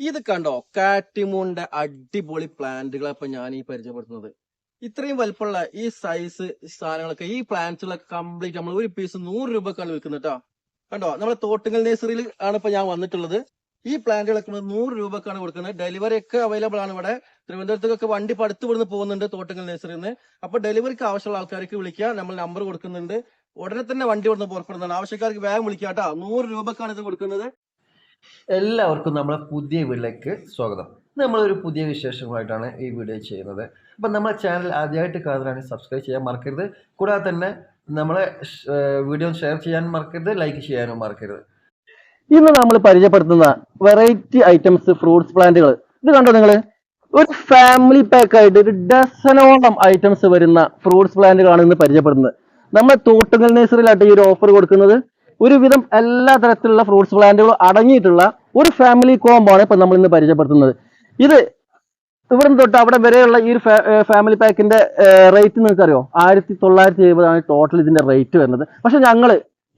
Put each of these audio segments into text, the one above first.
ഇത് കണ്ടോ? കാറ്റിമൂണിന്റെ അടിപൊളി പ്ലാന്റുകളെ ഇപ്പൊ ഞാൻ ഈ പരിചയപ്പെടുത്തുന്നത്. ഇത്രയും വലുപ്പമുള്ള ഈ സൈസ് സാധനങ്ങളൊക്കെ ഈ പ്ലാന്റ്സുകളൊക്കെ കംപ്ലീറ്റ് നമ്മൾ ഒരു പീസ് നൂറ് രൂപക്കാണ് വിൽക്കുന്നത് കേട്ടോ കണ്ടോ? നമ്മുടെ തോട്ടുങ്ങൽ നേഴ്സറിയിൽ ആണ് ഇപ്പൊ ഞാൻ വന്നിട്ടുള്ളത്. ഈ പ്ലാന്റുകളൊക്കെ നൂറ് രൂപക്കാണ് കൊടുക്കുന്നത്. ഡെലിവറി ഒക്കെ അവൈലബിൾ ആണ് ഇവിടെ. തിരുവനന്തപുരത്തേക്കൊക്കെ വണ്ടി പടുത്തു വിടുന്ന് പോകുന്നുണ്ട് തോട്ടുങ്ങൽ നേഴ്സറിയിൽ നിന്ന്. അപ്പൊ ഡെലിവറിക്ക് ആവശ്യമുള്ള ആൾക്കാർക്ക് വിളിക്കുക. നമ്മൾ നമ്പർ കൊടുക്കുന്നുണ്ട്. ഉടനെ തന്നെ വണ്ടി ഇവിടുന്ന് പുറപ്പെടുന്നതാണ്. ആവശ്യക്കാർക്ക് വേഗം വിളിക്കുക കേട്ടോ നൂറ് രൂപക്കാണ് ഇത് കൊടുക്കുന്നത്. എല്ലാവർക്കും നമ്മളെ പുതിയ വീട്ടിലേക്ക് സ്വാഗതം. നമ്മളൊരു പുതിയ വിശേഷങ്ങളായിട്ടാണ് ഈ വീഡിയോ ചെയ്യുന്നത്. അപ്പം നമ്മളെ ചാനൽ ആദ്യമായിട്ട് കാണുന്നതാണെങ്കിൽ സബ്സ്ക്രൈബ് ചെയ്യാൻ മറക്കരുത്. കൂടാതെ തന്നെ നമ്മളെ വീഡിയോ ഷെയർ ചെയ്യാൻ മറക്കരുത് ലൈക്ക് ചെയ്യാനും മറക്കരുത്. ഇന്ന് നമ്മൾ പരിചയപ്പെടുത്തുന്ന വെറൈറ്റി ഐറ്റംസ് ഫ്രൂട്ട്സ് പ്ലാന്റുകൾ ഇത് കണ്ടോ നിങ്ങൾ ഒരു ഫാമിലി പാക്ക് ആയിട്ട് ഒരു ഡസനോളം ഐറ്റംസ് വരുന്ന ഫ്രൂട്ട്സ് പ്ലാന്റുകളാണ് ഇന്ന് പരിചയപ്പെടുന്നത്. നമ്മൾ തോട്ടുങ്ങൽ നേഴ്സറിയിലായിട്ട് ഈ ഒരു ഓഫർ കൊടുക്കുന്നത്. ഒരുവിധം എല്ലാ തരത്തിലുള്ള ഫ്രൂട്ട്സ് പ്ലാന്റുകളും അടങ്ങിയിട്ടുള്ള ഒരു ഫാമിലി കോമ്പാണ് ഇപ്പൊ നമ്മൾ ഇന്ന് പരിചയപ്പെടുത്തുന്നത്. ഇത് ഇവിടെ തൊട്ട് അവിടെ വരെയുള്ള ഈ ഒരു ഫാമിലി പാക്കിന്റെ റേറ്റ് നിങ്ങൾക്ക് അറിയോ ആയിരത്തി തൊള്ളായിരത്തി എഴുപതാണ് ടോട്ടൽ ഇതിന്റെ റേറ്റ് വരുന്നത്. പക്ഷെ ഞങ്ങൾ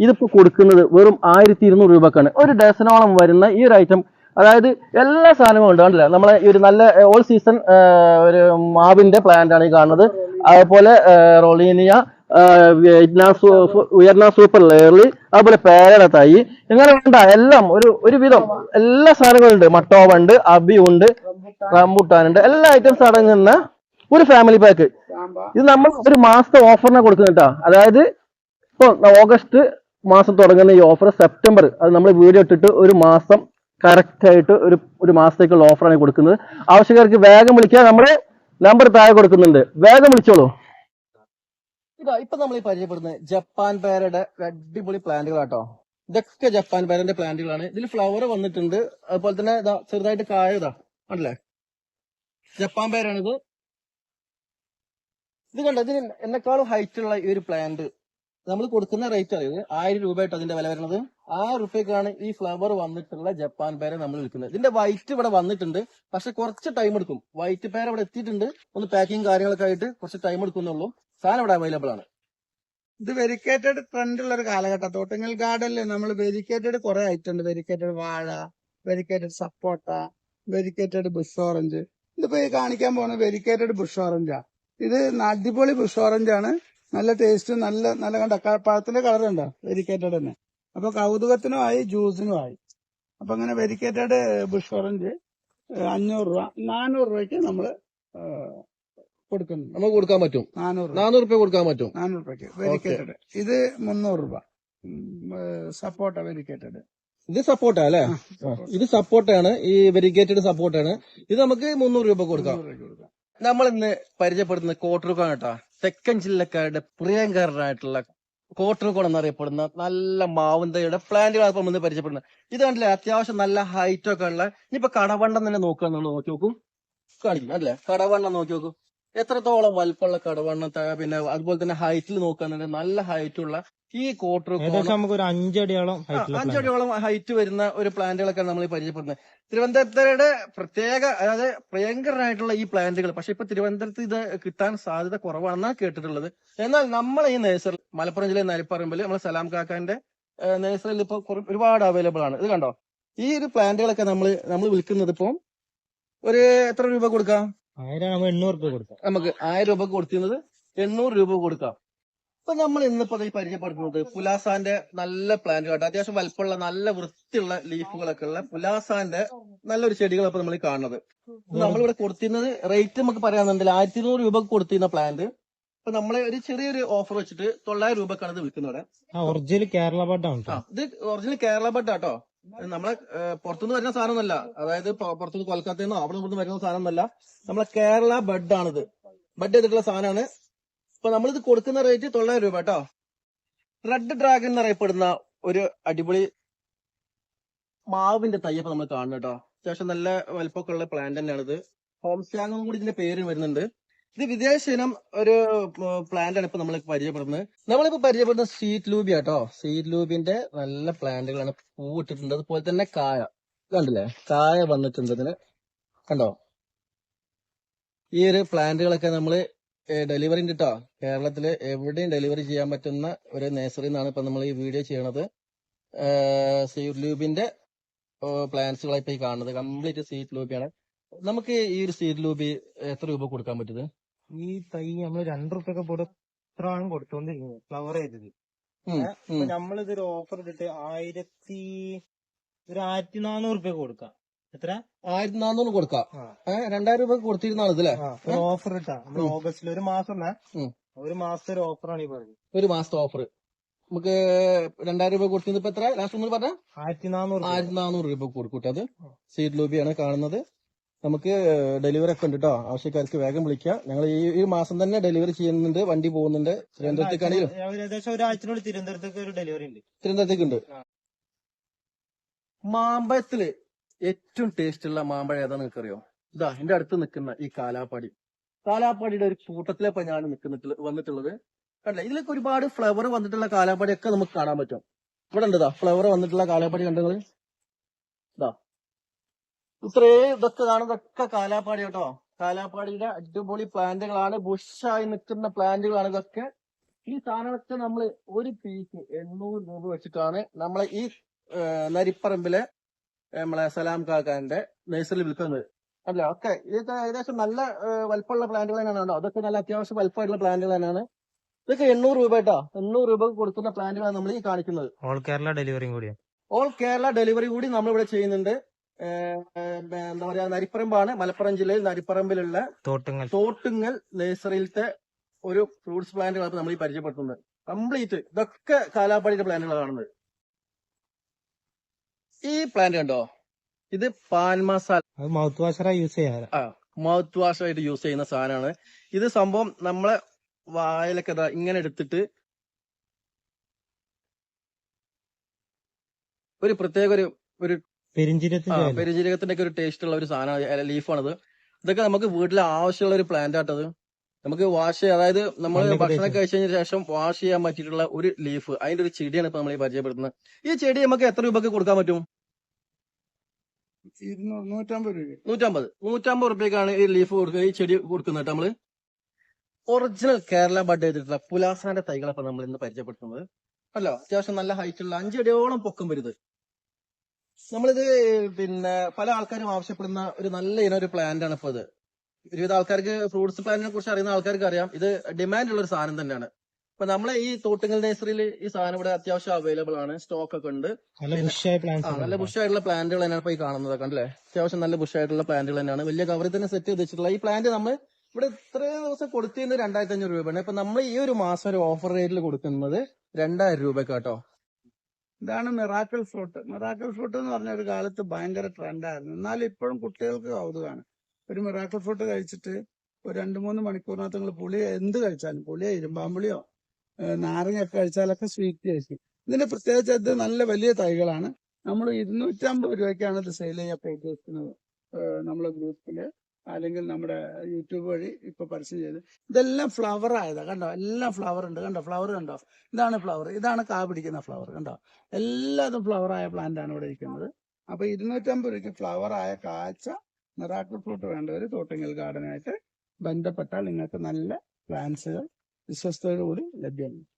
ഇതിപ്പോ കൊടുക്കുന്നത് വെറും ആയിരത്തി ഇരുന്നൂറ് രൂപക്കാണ്. ഒരു ഡസനോളം വരുന്ന ഈ ഒരു ഐറ്റം അതായത് എല്ലാ സാധനവും ഉണ്ട് കണ്ടില്ല? നമ്മളെ ഈ ഒരു നല്ല ഓൾ സീസൺ ഒരു മാവിന്റെ പ്ലാന്റ് ആണ് ഈ കാണുന്നത്. അതുപോലെ റൊളീനിയ വിയറ്റ്നാം സൂപ്പർ ലെയറിൽ അതുപോലെ പേരയുടെ തൈ ഇങ്ങനെ വേണ്ട എല്ലാം ഒരു ഒരു വിധം എല്ലാ സാധനങ്ങളും ഉണ്ട് മട്ടോവ ഉണ്ട് അബി ഉണ്ട് റംബുട്ടാൻ ഉണ്ട് എല്ലാ ഐറ്റംസ് അടങ്ങുന്ന ഒരു ഫാമിലി പാക്ക് ഇത് നമ്മൾ ഒരു മാസത്തെ ഓഫറിനെ കൊടുക്കുന്നുട്ടാ അതായത് ഇപ്പൊ ഓഗസ്റ്റ് മാസം തുടങ്ങുന്ന ഈ ഓഫർ സെപ്റ്റംബർ അത് നമ്മൾ വീഡിയോ ഇട്ടിട്ട് ഒരു മാസം കറക്റ്റ് ആയിട്ട് ഒരു ഒരു മാസത്തേക്കുള്ള ഓഫറാണ് കൊടുക്കുന്നത്. ആവശ്യക്കാർക്ക് വേഗം വിളിക്കുക നമ്മുടെ നമ്പർ താഴെ കൊടുക്കുന്നുണ്ട്. വേഗം വിളിച്ചോളൂ. ഇതാ ഇപ്പൊ നമ്മൾ ഈ പരിചയപ്പെടുന്നത് ജപ്പാൻ പേരയുടെ അടിപൊളി പ്ലാന്റുകളാട്ടോ. ഇതൊക്കെ ജപ്പാൻ പേരന്റെ പ്ലാന്റുകളാണ്. ഇതിൽ ഫ്ലവർ വന്നിട്ടുണ്ട്. അതുപോലെ തന്നെ ചെറുതായിട്ട് കായതാ ആണല്ലേ ജപ്പാൻ പേരാണിത്. ഇത് കണ്ടോ? ഇതിന് എന്നെക്കാളും ഹൈറ്റ് ഉള്ള ഈ ഒരു പ്ലാന്റ് നമ്മൾ കൊടുക്കുന്ന റേറ്റ് അറിയത് ആയിരം രൂപയായിട്ട് അതിന്റെ വില വരുന്നത്. ആ റുപ്യക്കാണ് ഈ ഫ്ലവർ വന്നിട്ടുള്ള ജപ്പാൻ പേര നമ്മൾ വിൽക്കുന്നത്. ഇതിന്റെ വൈറ്റ് ഇവിടെ വന്നിട്ടുണ്ട്. പക്ഷെ കുറച്ച് ടൈം എടുക്കും. വൈറ്റ് പേര ഇവിടെ എത്തിയിട്ടുണ്ട്. ഒന്ന് പാക്കിങ് കാര്യങ്ങളൊക്കെ ആയിട്ട് കുറച്ച് ടൈം എടുക്കുന്നുള്ളൂ. സാധനം ഇവിടെ അവൈലബിൾ ആണ്. ഇത് വെരിക്കേറ്റഡ് ട്രെൻഡ് ഉള്ള ഒരു കാലഘട്ടം. തോട്ടങ്ങൽ ഗാർഡനിൽ നമ്മൾ വെരിക്കേറ്റഡ് കുറെ ഐറ്റം ഉണ്ട്. വെരിക്കേറ്റഡ് വാഴ വെരിക്കേറ്റഡ് സപ്പോട്ട വെരിക്കേറ്റഡ് ബുഷ് ഓറഞ്ച് ഇതിപ്പോ ഈ കാണിക്കാൻ പോകുന്ന വെരിക്കേറ്റഡ് ബുഷ് ഓറഞ്ചാ ഇത് അടിപൊളി ബുഷ് ഓറഞ്ച് ആണ്. നല്ല ടേസ്റ്റ് നല്ല നല്ല കണ്ട പഴത്തിന്റെ കളർ ഉണ്ടോ വെരിക്കേറ്റഡ് തന്നെ. അപ്പൊ കൗതുകത്തിനും ആയി അപ്പൊ അങ്ങനെ വെരിക്കേറ്റഡ് ബുഷ് ഓറഞ്ച് അഞ്ഞൂറ് രൂപ നാനൂറ് രൂപയ്ക്ക് നമ്മൾ ഏഹ്, കൊടുക്കുന്നുണ്ട് നമുക്ക് കൊടുക്കാൻ പറ്റും. നാനൂറ് നാനൂറ് രൂപ കൊടുക്കാൻ പറ്റും. നാനൂറ് രൂപയ്ക്ക്. വെരിക്കേറ്റഡ് ഇത് മുന്നൂറ് രൂപ. സപ്പോർട്ട വെരിക്കേറ്റഡ് ഇത് സപ്പോർട്ടാ അല്ലേ? ഇത് സപ്പോർട്ടാണ് ഈ വെരിഗേറ്റഡ് സപ്പോർട്ടാണ് ഇത് നമുക്ക് മുന്നൂറ് രൂപ കൊടുക്കാം. നമ്മൾ ഇന്ന് പരിചയപ്പെടുന്ന കോട്ടറുക്കാണ് കേട്ടോ തെക്കൻ ജില്ലക്കാരുടെ പ്രിയങ്കരനായിട്ടുള്ള കോട്ടർകോൺ എന്നറിയപ്പെടുന്ന നല്ല മാവുന്തയുടെ പ്ലാന്റുകളാണ് ഇപ്പൊ നമ്മൾ ഇന്ന് പരിചയപ്പെടുന്നത്. ഇത് കണ്ടില്ലേ? അത്യാവശ്യം നല്ല ഹൈറ്റ് ഒക്കെ ഉള്ള ഇനിയിപ്പോ കടവണ്ണം തന്നെ നോക്കുക നോക്കി നോക്കും. കാണിക്കും അല്ലേ? കടവണ്ണം നോക്കി നോക്കൂ. എത്രത്തോളം വലുപ്പമുള്ള കടവണ്ണ ത- പിന്നെ അതുപോലെ തന്നെ ഹൈറ്റിൽ നോക്കുകയാണെങ്കിൽ നല്ല ഹൈറ്റ് ഉള്ള ഈ കോട്ടർ നമുക്ക് ഒരു അഞ്ചടിയോളം. അഞ്ചടിയോളം ഹൈറ്റ് വരുന്ന ഒരു പ്ലാന്റുകളൊക്കെ നമ്മൾ പരിചയപ്പെടുന്നത്. തിരുവനന്തപുരത്തെ പ്രത്യേക അതായത് പ്രിയങ്കരനായിട്ടുള്ള ഈ പ്ലാന്റുകൾ. പക്ഷെ ഇപ്പൊ തിരുവനന്തപുരത്ത് ഇത് കിട്ടാൻ സാധ്യത കുറവാണെന്നാണ് കേട്ടിട്ടുള്ളത്. എന്നാൽ നമ്മൾ ഈ നേഴ്സറി മലപ്പുറം ജില്ലയിൽ നരിപ്പറമ്പിൽ നമ്മൾ സലാം കാക്കാന്റെ നേഴ്സറിയിൽ ഇപ്പൊ ഒരുപാട് അവൈലബിൾ ആണ്. ഇത് കണ്ടോ? ഈ ഒരു പ്ലാന്റുകളൊക്കെ നമ്മൾ നമ്മൾ വിൽക്കുന്നത് ഇപ്പം ഒരു എത്ര രൂപ കൊടുക്കാം? ആയിരം എണ്ണൂറ് രൂപ കൊടുക്കാം. നമുക്ക് ആയിരം രൂപ കൊടുത്തിരുന്നത് എണ്ണൂറ് രൂപ കൊടുക്കാം. അപ്പൊ നമ്മൾ ഇന്നിപ്പോ ഈ പരിചയപ്പെടുത്തുന്നത് പുലാസാന്റെ നല്ല പ്ലാന്റ് കേട്ടോ അത്യാവശ്യം വലിപ്പമുള്ള നല്ല വൃത്തിയുള്ള ലീഫുകളൊക്കെ ഉള്ള പുലാസാന്റെ നല്ലൊരു അപ്പൊ നമ്മൾ കാണുന്നത്. നമ്മളിവിടെ കൊടുത്തിരുന്നത് റേറ്റ് നമുക്ക് പറയാന്നുണ്ടെങ്കിൽ ആയിരത്തി ഇരുന്നൂറ് രൂപ കൊടുത്തിരുന്ന പ്ലാന്റ് അപ്പൊ നമ്മളെ ഒരു ചെറിയൊരു ഓഫർ വെച്ചിട്ട് തൊള്ളായിരം രൂപക്കാണ് ഇത് വിൽക്കുന്നത് ഒറിജിനൽ കേരള ബട്ടാണ് ഇത് ഒറിജിനൽ കേരള ബഡ് ആട്ടോ. നമ്മളെ പുറത്തുനിന്ന് വരുന്ന സാധനമൊന്നല്ല. അതായത് പുറത്തുനിന്ന് കൊൽക്കത്തയിൽ നിന്നോ അവിടെ നിന്ന് വരുന്ന സാധനമൊന്നല്ല. നമ്മളെ കേരള ബഡ് ആണിത് ബഡ് ചെയ്തിട്ടുള്ള സാധനമാണ് ഇപ്പൊ നമ്മളിത് കൊടുക്കുന്ന റേറ്റ് തൊള്ളായിരം രൂപ കേട്ടോ. റെഡ് ഡ്രാഗൺ എന്നറിയപ്പെടുന്ന ഒരു അടിപൊളി മാവിന്റെ തയ്യപ്പ് നമ്മൾ കാണുന്നു കേട്ടോ. അത്യാവശ്യം നല്ല വലിപ്പമൊക്കെ ഉള്ള പ്ലാന്റ് തന്നെയാണിത്. ഹോം കൂടി ഇതിന്റെ പേര് വരുന്നുണ്ട്. ഇത് വിദേശ ഇനം ഒരു പ്ലാന്റ് ആണ് ഇപ്പൊ നമ്മൾ പരിചയപ്പെടുന്നത്. നമ്മളിപ്പോ പരിചയപ്പെടുന്ന സ്വീറ്റ് ലൂബി ആട്ടോ സീറ്റ് ലൂബിന്റെ നല്ല പ്ലാന്റുകളാണ് പൂ ഇട്ടിട്ടുണ്ട്. അതുപോലെ തന്നെ കായ. കണ്ടില്ലേ? കായ വന്നിട്ടുണ്ട് ഇതിന് കണ്ടോ? ഈ ഒരു പ്ലാന്റുകളൊക്കെ നമ്മൾ ഡെലിവറി കേട്ടോ കേരളത്തിൽ എവിടെയും ഡെലിവറി ചെയ്യാൻ പറ്റുന്ന ഒരു നേഴ്സറി എന്നാണ് ഇപ്പൊ നമ്മൾ ഈ വീഡിയോ ചെയ്യണത്. സീറ്റ് ലൂബിന്റെ പ്ലാന്റ്സുകളായി ഈ കാണുന്നത്. കംപ്ലീറ്റ് സീറ്റ് ലൂബിയാണ് നമുക്ക് ഈ ഒരു സീറ്റ് ലൂബി എത്ര രൂപ കൊടുക്കാൻ പറ്റുന്നത്? ഈ തൈ നമ്മൾ രണ്ടു റുപ്യൊക്കെ പോയിട്ട് ഇത്രയാണ് കൊടുത്തോണ്ടിരിക്കുന്നത് ഫ്ലവർ ചെയ്തത്. അപ്പൊ നമ്മളിതൊരു ഓഫർ ഇട്ടിട്ട് ആയിരത്തി ഒരു ആയിരത്തി നാനൂറ് റുപ്യ കൊടുക്കാം. എത്ര ആയിരത്തി നാനൂറ് കൊടുക്കാം രണ്ടായിരം രൂപ കൊടുത്തിരുന്നാണ് ഇതല്ലേ ഓഫർ ഇട്ടാ. നമ്മൾ ഉം. ഓഗസ്റ്റിൽ ഒരു മാസം? ഒരു മാസത്തെ ഒരു ഓഫറാണ് ഈ പറഞ്ഞത്. ഒരു മാസത്തെ ഓഫർ നമുക്ക് രണ്ടായിരം രൂപ കൊടുത്തിരുന്നത് ഇപ്പൊ എത്ര ലാസ്റ്റ് ഒന്ന് പറഞ്ഞ? ആയിരത്തി നാനൂറ്. ആയിരത്തി നാനൂറ് രൂപ കൊടുക്കൂട്ടത് അത്. സീറ്റ് ലൂബിയാണ് കാണുന്നത്. നമുക്ക് ഡെലിവറി ഒക്കെ ഉണ്ട് കേട്ടോ ആവശ്യക്കാർക്ക് വേഗം വിളിക്കാം. ഞങ്ങൾ ഈ ഈ മാസം തന്നെ ഡെലിവറി ചെയ്യുന്നുണ്ട് വണ്ടി പോകുന്നുണ്ട്. തിരുവനന്തപുരത്തേക്കാണെങ്കിലും ഒരു ഏകദേശം ഒരാഴ്ചനുള്ളിൽ തിരുവനന്തപുരത്തേക്ക് ഒരു ഡെലിവറി ഉണ്ട്. തിരുവനന്തപുരത്തേക്ക് ഉണ്ട്. മാമ്പഴത്തിൽ ഏറ്റവും ടേസ്റ്റ് ഉള്ള മാമ്പഴം ഏതാ നിങ്ങൾക്ക് അറിയോ ഇതാ എന്റെ അടുത്ത് നിൽക്കുന്ന ഈ കാലാപ്പാടി. കാലാപ്പാടിയുടെ ഒരു കൂട്ടത്തിലെ ഞാൻ നിൽക്കുന്നിട്ട് വന്നിട്ടുള്ളത്. കണ്ടില്ല? ഇതിലൊക്കെ ഒരുപാട് ഫ്ലവർ വന്നിട്ടുള്ള കാലാപ്പാടി ഒക്കെ നമുക്ക് കാണാൻ പറ്റും. ഇവിടെ ഉണ്ടതാ ഫ്ലവർ വന്നിട്ടുള്ള കാലാപ്പാടി കണ്ടത് ഇതാ ഇത്രേ ഇതൊക്കെ കാണുന്നതൊക്കെ കാലാപ്പാടി കേട്ടോ. കാലാപ്പാടിയുടെ അടിപൊളി പ്ലാന്റുകളാണ്. ബുഷായി നിൽക്കുന്ന പ്ലാന്റുകളാണ് ഇതൊക്കെ. ഈ സാധനങ്ങളൊക്കെ നമ്മൾ ഒരു പീസ് എണ്ണൂറ് രൂപ വെച്ചിട്ടാണ് നമ്മളെ ഈ നരിപ്പറമ്പിലെ നമ്മളെ സലാം കാക്കാന്റെ നഴ്സറി വിൽക്കുന്നത്. അല്ല? ഓക്കെ. ഇതൊക്കെ ഏകദേശം നല്ല വലുപ്പമുള്ള പ്ലാന്റുകൾ തന്നെയാണ് അതൊക്കെ നല്ല അത്യാവശ്യം വലിപ്പമായിട്ടുള്ള പ്ലാന്റുകൾ തന്നെയാണ്. ഇതൊക്കെ എണ്ണൂറ് രൂപ കേട്ടോ. എണ്ണൂറ് രൂപ കൊടുക്കുന്ന പ്ലാന്റുകളാണ് നമ്മൾ ഈ കാണിക്കുന്നത്. ഓൾ കേരള ഡെലിവറിയും കൂടി ഓൾ കേരള ഡെലിവറി കൂടി നമ്മൾ ഇവിടെ ചെയ്യുന്നുണ്ട്. എന്താ പറയാ നരിപ്പറമ്പാണ്. മലപ്പുറം ജില്ലയിൽ നരിപ്പറമ്പിലുള്ള തോട്ടങ്ങൾ തോട്ടുങ്ങൽ നഴ്സറിയിലത്തെ ഒരു ഫ്രൂട്ട്സ് പ്ലാന്റുകളാണ് നമ്മൾ ഈ പരിചയപ്പെടുത്തുന്നത്. കംപ്ലീറ്റ് ഇതൊക്കെ കാലാപ്പാടിയുടെ പ്ലാന്റുകളാണ് കാണുന്നത്. ഈ പ്ലാന്റ് കണ്ടോ? ഇത് പാൻ മസാല. അത് മൗത്ത് വാഷറായി യൂസ് ചെയ്യാറ്. മൗത്ത് വാഷ് ആയിട്ട് യൂസ് ചെയ്യുന്ന സാധനമാണ്. ഇത് സംഭവം നമ്മളെ വായലൊക്കെ ഇങ്ങനെ എടുത്തിട്ട് ഒരു പ്രത്യേക ഒരു ഒരു ഇല. ഒക്കെ ഒരു ടേസ്റ്റ് ഉള്ള ഒരു സാധനം ലീഫാണത്. ഇതൊക്കെ നമുക്ക് വീട്ടിലെ ആവശ്യമുള്ള ഒരു പ്ലാന്റ് ആട്ടത് നമുക്ക് വാഷ് അതായത് നമ്മൾ ഭക്ഷണം. കഴിച്ചതിന് ശേഷം വാഷ് ചെയ്യാൻ പറ്റിയിട്ടുള്ള ഒരു ലീഫ് അതിന്റെ ഒരു ചെടിയാണ് ഇപ്പൊ നമ്മൾ ഈ പരിചയപ്പെടുത്തുന്നത്. ഈ ചെടി നമുക്ക് എത്ര രൂപക്ക് കൊടുക്കാൻ പറ്റും? നൂറ്റമ്പത് രൂപ നൂറ്റമ്പത്. നൂറ്റമ്പത് റുപ്യക്കാണ് ഈ ലീഫ് കൊടുക്കുക ഈ ചെടി കൊടുക്കുന്നത് കേട്ടോ നമ്മൾ. ഒറിജിനൽ കേരള ബഡ് ചെയ്തിട്ടുള്ള പുലാസാന്റെ തൈകളൊക്കെ നമ്മൾ ഇന്ന് പരിചയപ്പെടുത്തുന്നത്. അല്ലോ അത്യാവശ്യം നല്ല ഹൈറ്റ് ഉള്ള അഞ്ചടിയോളം പൊക്കം വരുന്നത് നമ്മളിത് പിന്നെ പല ആൾക്കാരും ആവശ്യപ്പെടുന്ന ഒരു നല്ല ഇനം ഒരു പ്ലാന്റ് ആണ് ഇപ്പൊ ഇത്. ഒരുവിധ ആൾക്കാർക്ക് ഫ്രൂട്ട്സ് പ്ലാന്റിനെ കുറിച്ച് അറിയുന്ന ആൾക്കാർക്ക് അറിയാം. ഇത് ഡിമാൻഡ് ഉള്ള ഒരു സാധനം തന്നെയാണ്. ഇപ്പൊ നമ്മളെ ഈ തോട്ടുങ്ങൽ നേഴ്സറിയിൽ ഈ സാധനം ഇവിടെ അത്യാവശ്യം അവൈലബിൾ ആണ്. സ്റ്റോക്ക് ഒക്കെ ഉണ്ട്. നല്ല ബുഷായിട്ടുള്ള പ്ലാന്റുകൾ തന്നെയാണ് ഇപ്പൊ ഈ കാണുന്നത് കണ്ടല്ലേ? അത്യാവശ്യം നല്ല ബുഷായിട്ടുള്ള പ്ലാന്റുകൾ തന്നെയാണ്. വലിയ കവറിൽ തന്നെ സെറ്റ് ചെയ്ത് വെച്ചിട്ടുള്ള ഈ പ്ലാന്റ് നമ്മൾ ഇവിടെ ഇത്ര ദിവസം കൊടുത്തിരുന്നത് രണ്ടായിരത്തി അഞ്ഞൂറ് രൂപയാണ്. ഇപ്പൊ നമ്മൾ ഈ ഒരു മാസം ഒരു ഓഫർ റേറ്റിൽ കൊടുക്കുന്നത് രണ്ടായിരം രൂപ കേട്ടോ ഇതാണ് മിറാക്കിൾ ഫ്രൂട്ട്. മിറാക്കിൾ ഫ്രൂട്ട് എന്ന് പറഞ്ഞ ഒരു കാലത്ത് ഭയങ്കര ട്രെൻഡായിരുന്നു എന്നാലും ഇപ്പോഴും കുട്ടികൾക്ക് കൗതുകമാണ് ഒരു മിറാക്കിൾ ഫ്രൂട്ട് കഴിച്ചിട്ട് ഒരു രണ്ട് മൂന്ന് മണിക്കൂറിനകത്ത് നിങ്ങൾ പുളി എന്ത് കഴിച്ചാലും പുളിയോ ഇരുമ്പാമ്പുളിയോ നാരങ്ങയൊക്കെ കഴിച്ചാലൊക്കെ സ്വീറ്റ് കഴിക്കും ഇതിന്റെ പ്രത്യേകിച്ച് ഇത് നല്ല വലിയ തൈകളാണ്. നമ്മൾ ഇരുന്നൂറ്റമ്പത് രൂപയ്ക്കാണ് ഇത് സെയിൽ ചെയ്യാൻ ഉദ്ദേശിക്കുന്നത്. നമ്മളെ ഗ്രൂപ്പിൽ അല്ലെങ്കിൽ നമ്മുടെ യൂട്യൂബ് വഴി ഇപ്പൊ പരസ്യം ചെയ്ത്. ഇതെല്ലാം ഫ്ലവർ ആയതാ കണ്ടോ? എല്ലാം ഫ്ലവർ ഉണ്ട് കണ്ടോ? ഫ്ലവർ കണ്ടോ? ഇതാണ് ഫ്ലവർ ഇതാണ് കാ പിടിക്കുന്ന ഫ്ലവർ കണ്ടോ? എല്ലാതും ഫ്ലവർ ആയ പ്ലാന്റ് ആണ് ഇവിടെ ഇരിക്കുന്നത്. അപ്പൊ ഇരുന്നൂറ്റമ്പത് രൂപയ്ക്ക് ഫ്ലവർ ആയ കാഴ്ച മിറാക്കിൾ ഫ്രൂട്ട് വേണ്ടവർ തോട്ടങ്ങൽ ഗാർഡനായിട്ട് ബന്ധപ്പെട്ടാൽ നിങ്ങൾക്ക് നല്ല പ്ലാന്റ്സുകൾ വിശ്വസ്തയോടുകൂടി ലഭ്യമാണ്.